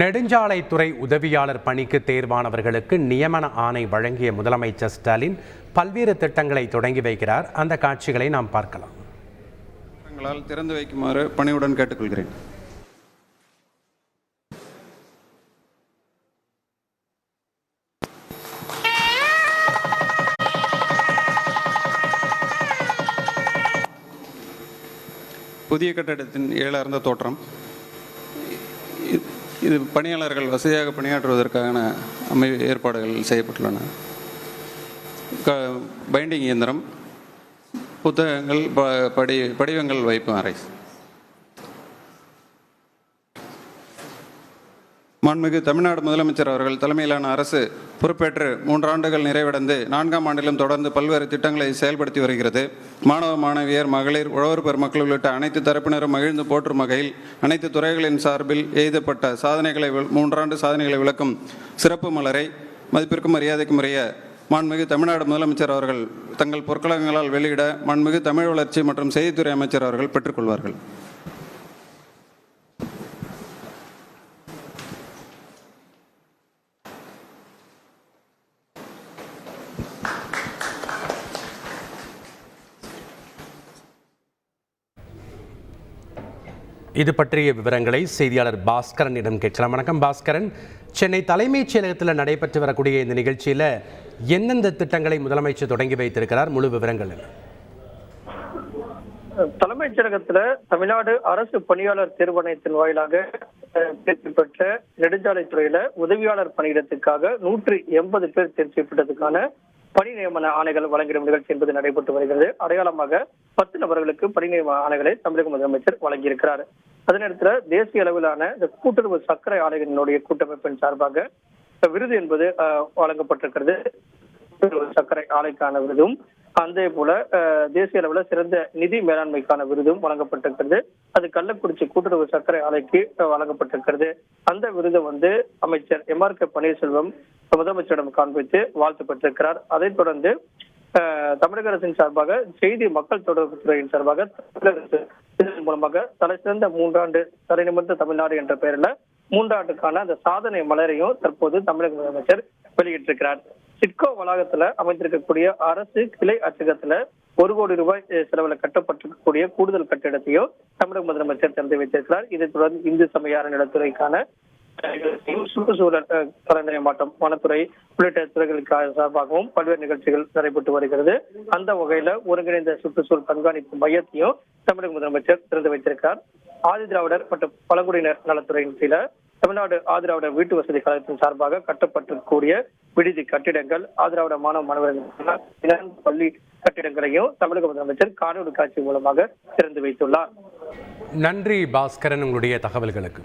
நெடுஞ்சாலைத்துறை உதவியாளர் பணிக்கு தேர்வானவர்களுக்கு நியமன ஆணை வழங்கிய முதலமைச்சர் ஸ்டாலின் பல்வேறு திட்டங்களை தொடங்கி வைக்கிறார். அந்த காட்சிகளை நாம் பார்க்கலாம். திறந்து வைக்குமாறு பணியுடன் கேட்டுக்கொள்கிறேன். புதிய கட்டடத்தின் ஏழார்ந்த தோற்றம். இது பணியாளர்கள் வசதியாக பணியாற்றுவதற்கான அமை ஏற்பாடுகள் செய்யப்பட்டுள்ளன. க பைண்டிங் இயந்திரம் புத்தகங்கள் ப- படி படிவங்கள் வைப்பு அறை. மாண்புமிகு தமிழ்நாடு முதலமைச்சர் அவர்கள் தலைமையிலான அரசு பொறுப்பேற்று மூன்றாண்டுகள் நிறைவடைந்து நான்காம் ஆண்டிலும் தொடர்ந்து பல்வேறு திட்டங்களை செயல்படுத்தி வருகிறது. மாணவ மாணவியர் மகளிர் உழவர் பெருமக்கள் உள்ளிட்ட அனைத்து தரப்பினரும் மகிழ்ந்து போற்றும் வகையில் அனைத்து துறைகளின் சார்பில் எய்தப்பட்ட சாதனைகளை வி- மூன்றாண்டு சாதனைகளை விளக்கும் சிறப்பு மலரை மதிப்பிற்கும் மரியாதைக்கும் உரிய மாண்புமிகு தமிழ்நாடு முதலமைச்சர் அவர்கள் தங்கள் பொற்களங்களால் வெளியிட மாண்புமிகு தமிழ் வளர்ச்சி மற்றும் செய்தித்துறை அமைச்சர் அவர்கள் பெற்றுக்கொள்வார்கள். இது பற்றிய விவரங்களை செய்தியாளர் பாஸ்கரனிடம் கேட்கலாம். வணக்கம் பாஸ்கரன். சென்னை தலைமைச் செயலகத்தில் நடைபெற்று வரக்கூடிய இந்த நிகழ்ச்சியில் எந்தெந்த திட்டங்களை முதலமைச்சர் தொடங்கி வைத்திருக்கிறார்? முழு விவரங்கள் தலைமைச் செயலகத்தில் தமிழ்நாடு அரசு பணியாளர் தேர்வாணையத்தின் வாயிலாக அஹ், தேர்ச்சி பெற்ற நெடுஞ்சாலைத்துறையில உதவியாளர் பணியிடத்துக்காக நூற்றி எண்பது பேர் தேர்ச்சி பெற்றதுக்கான பணி நியமன ஆணைகள் வழங்கிடும் நிகழ்ச்சி என்பது நடைபெற்று வருகிறது. அடையாளமாக பத்து நபர்களுக்கு பணி நியமன ஆணைகளை தமிழக முதலமைச்சர் வழங்கியிருக்கிறார். அதே நேரத்தில் தேசிய அளவிலான இந்த கூட்டுறவு சர்க்கரை ஆலைகளினுடைய கூட்டமைப்பின் சார்பாக விருது என்பது வழங்கப்பட்டிருக்கிறது. சர்க்கரை ஆலைக்கான விருதும் அதே போல அஹ், தேசிய அளவுல சிறந்த நிதி மேலாண்மைக்கான விருதும் வழங்கப்பட்டிருக்கிறது. அது கள்ளக்குறிச்சி கூட்டுறவு சர்க்கரை ஆலைக்கு வழங்கப்பட்டிருக்கிறது. அந்த விருதை வந்து அமைச்சர் எம் ஆர் கே பன்னீர்செல்வம் முதலமைச்சரிடம் காண்பித்து வாழ்த்து பெற்றிருக்கிறார். அதைத் தொடர்ந்து தமிழக அரசின் சார்பாக செய்தி மக்கள் தொடர்பு துறையின் சார்பாக மூலமாக தலை சிறந்த மூன்றாண்டு தலை நிமிர்ந்த தமிழ்நாடு என்ற பெயரில் மூன்றாண்டுக்கான அந்த சாதனை மலரையும் தற்போது தமிழக முதலமைச்சர் வெளியிட்டிருக்கிறார். சிட்கோ வளாகத்துல அமைந்திருக்கக்கூடிய அரசு கிளை அச்சகத்துல ஒரு கோடி ரூபாய் செலவில் கட்டப்பட்டிருக்கக்கூடிய கூடுதல் கட்டிடத்தையும் தமிழக முதலமைச்சர் திறந்து வைத்திருக்கிறார். இதைத் தொடர்ந்து இந்து சமய அறநிலத்துறைக்கான சுற்றுச்சூழல் அஹ், மாற்றம் வனத்துறை உள்ளிட்ட துறைகளுக்காக சார்பாகவும் பல்வேறு நிகழ்ச்சிகள் நடைபெற்று வருகிறது. அந்த வகையில ஒருங்கிணைந்த சுற்றுச்சூழல் கண்காணிப்பு மையத்தையும் தமிழக முதலமைச்சர் திறந்து வைத்திருக்கிறார் ஆதி திராவிடர் மற்றும் பழங்குடியினர் நலத்துறையின் கீழ தமிழ்நாடு ஆதிராவிட வீட்டு வசதி கழகத்தின் சார்பாக கட்டப்பட்டிருக்கக்கூடிய விடுதி கட்டிடங்கள் ஆதிராவிட மாணவ மாணவர்கள் பள்ளி கட்டிடங்களையும் தமிழக முதலமைச்சர் காணொலி காட்சி மூலமாக திறந்து வைத்துள்ளார். நன்றி பாஸ்கரன் உங்களுடைய தகவல்களுக்கு.